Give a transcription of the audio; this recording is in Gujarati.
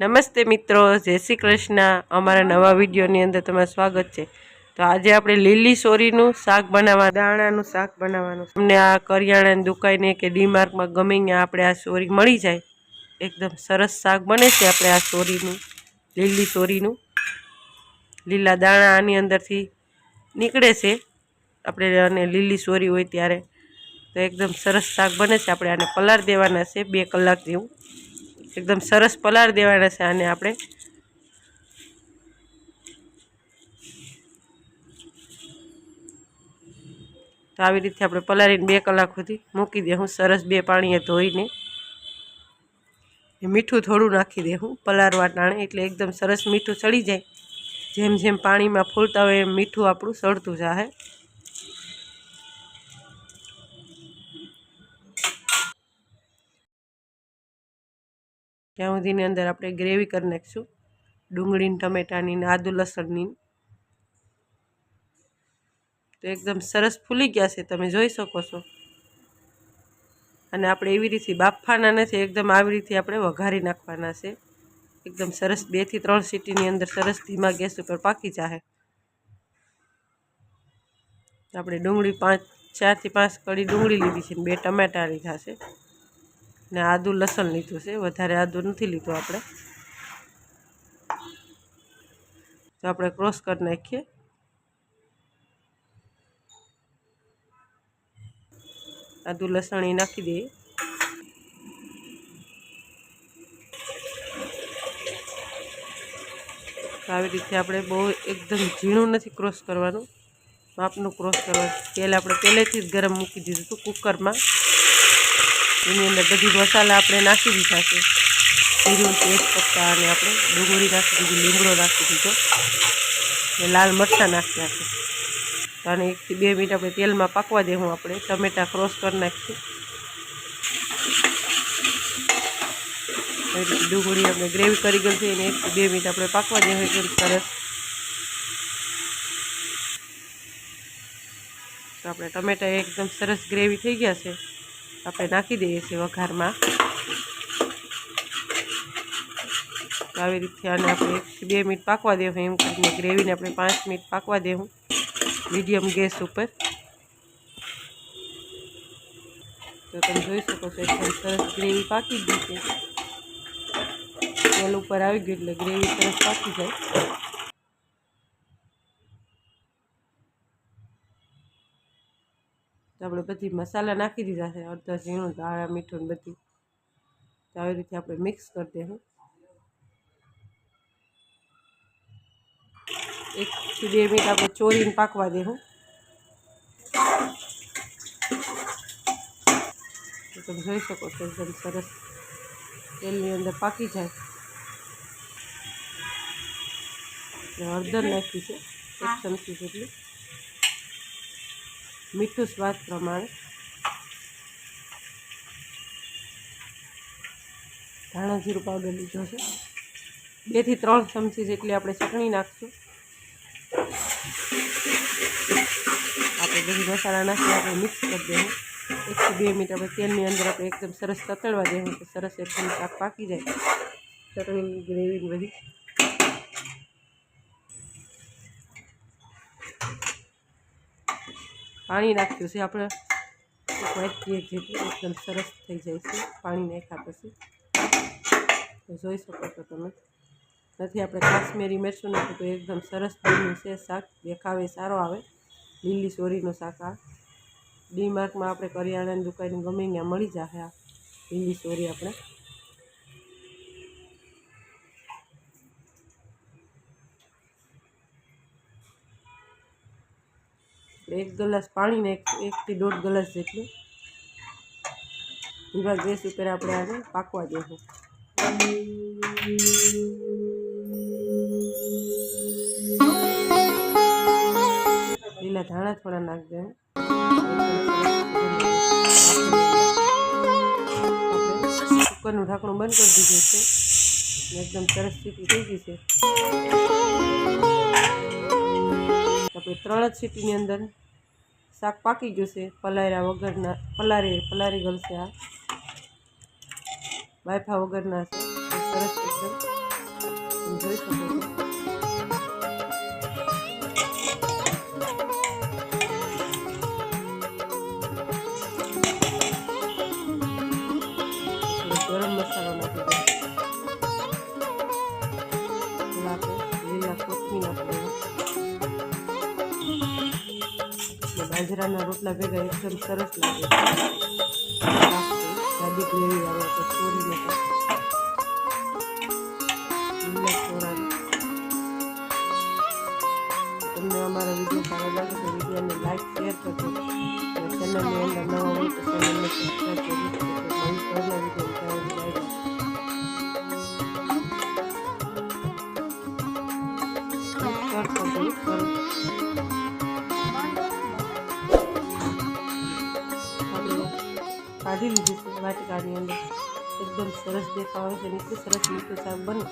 નમસ્તે મિત્રો, જય શ્રી કૃષ્ણ. અમારા નવા વિડીયોની અંદર તમારું સ્વાગત છે. તો આજે આપણે લીલી સોરીનું શાક બનાવવા, દાણાનું શાક બનાવવાનું. તમને આ કરિયાણાની દુકાને કે ડીમાર્કમાં ગમે ત્યાં આપણે આ સોરી મળી જાય. એકદમ સરસ શાક બને છે આપણે આ સોરીનું, લીલી સોરીનું. લીલા દાણા આની અંદરથી નીકળે છે. આપણે અને લીલી સોરી હોય ત્યારે તો એકદમ સરસ શાક બને છે. આપણે આને પલાર દેવાના છે, બે કલાક જેવું. એકદમ સરસ પલાર દેવાના છે આને આપણે. તો આવી રીતે આપણે પલાળીને બે કલાક સુધી મૂકી દેવું સરસ બે પાણીએ ધોઈને. મીઠું થોડું નાખી દેવું પલાળવા ટાણે એટલે એકદમ સરસ મીઠું ચડી જાય. જેમ જેમ પાણીમાં ફૂલતા હોય એમ મીઠું આપણું સળતું જાહે. ત્યાં સુધીની અંદર આપણે ગ્રેવી કરી નાખીશું. ડુંગળીને ટમેટાની ને આદુ લસણની તો એકદમ સરસ ફૂલી ગયા છે, તમે જોઈ શકો છો. અને આપણે એવી રીતે બાફવાના નથી, એકદમ આવી રીતે આપણે વઘારી નાખવાના છે. એકદમ સરસ બેથી ત્રણ સીટીની અંદર સરસ ધીમા ગેસ ઉપર પાકી જાહે. આપણે ડુંગળી પાંચ, ચારથી પાંચ કડી ડુંગળી લીધી છે બે ટમેટા લીધા છે ને આદુ લસણ લીધું છે. વધારે આદુ નથી લીધું આપણે. તો આપણે ક્રોસ કરી નાખીએ. આદુ લસણ એ નાખી દઈએ. આવી રીતે આપણે બહુ એકદમ ઝીણું નથી ક્રોસ કરવાનું. માપનું ક્રોસ કરવાનું. તેલ આપણે પહેલેથી જ ગરમ મૂકી દીધું હતું કુકરમાં. એની અંદર બધી મસાલા આપણે નાખી દીધા છે. જીરું તેજપત્તા અને આપણે ડુંગળી નાખી દીધી, લીમડો નાખી દીધો. અને લાલ મરચાં નાખ્યા છે. અને એકથી બે મિનિટ આપણે તેલમાં પાકવા દેવું આપણે. ટમેટાં ક્રોસ કરી રીતે ડુંગળી આપણે ગ્રેવી કરી ગઈ છે, એને એકથી બે મિનિટ આપણે પાકવા દેવું એકદમ સરસ. તો આપણે ટમેટા એકદમ સરસ ગ્રેવી થઈ ગયા છે. આપણે નાખી દઈએ છીએ વઘારમાં. આવી રીતે આને આપણે એકથી બે મિનિટ પાકવા દેવું. એમ કરીને ગ્રેવીને આપણે પાંચ મિનિટ પાકવા દેવું. મીડિયમ ગેસ ઉપર. તો તમે જોઈ શકો છો, એકદમ સરસ ગ્રેવી પાકી ગઈ છે. તેલ ઉપર આવી ગયું એટલે ગ્રેવી સરસ પાકી જાય. આપણે બધી મસાલા નાખી દીધા છે, અડધા ઝીણું દાળા મીઠું ને બધી. તો આવી રીતે આપણે મિક્સ કરી દઈશું એકથી બે મિનિટ આપણે ચોરીને પાકવા દેવું. તો તમે જોઈ શકો છો, એકદમ સરસ તેલની અંદર પાકી જાય. હળદર નાખી છે, એક ચમચી જેટલી. મીઠું સ્વાદ પ્રમાણે. ધાણા જીરું પાવડર લીધો છે. બેથી ત્રણ ચમચી જેટલી આપણે ચટણી નાખશું. આપણે બધી મસાલા નાખી આપણે મિક્સ કરી દેવું. એકથી બે મિનિટ આપણે તેલની અંદર આપણે એકદમ સરસ તતળવા દેવું તો સરસ એકદમ શાક પાકી જાય. ચટણી ગ્રેવી બધી. પાણી નાખ્યું છે આપણે. એક જેટલું એકદમ સરસ થઈ જાય છે. પાણી નાખ્યા પછી. જોઈ શકો છો તમે. નથી, આપણે કાશ્મીરી મિરચું નાખ્યું તો એકદમ સરસ બન્યું છે, શાક દેખાવે, સારો આવે. લીલી સોરીનું શાક આ. ડીમાર્કમાં આપણે કરિયાણાની દુકાન ગમે ત્યાં મળી જશે આ લીલી સોરી આપણે. એક ગ્લાસ પાણીને એક, એકથી દોઢ ગ્લાસ જેટલું. ધીમા ગેસ ઉપર આપણે આને પાકવા દેવું. લીલા ધાણા થોડા નાખ દે કુકરનું ઢાંકણું બંધ કરી દીધું છે. એકદમ સરસ સ્થિતિ થઈ ગઈ છે. આપણે ત્રણ જ સીટીની અંદર શાક પાકી ગયું છે, પલાળ્યા વગરના પલારી પલારી ગયું છે આ. બાયફા વગરના છે. સરસ એકદમ. તમે જોઈ શકો છો. થોડો બાજરાના રોટલા ભેગા એકદમ સરસ લાગે ચોરીને. તમને અમારા વીડિયો સારો લાગે તો વિડીયોને લાઈક શેર કરજો. ચેનલની અંદર નવા હોય તો ચેનલને સબસ્ક્રાઈબ કરજો. કાઢી લીધી છે, વાટકાની અંદર. એકદમ સરસ દેખાવ આવે છે, અને એટલું સરસ મીઠું શાક બને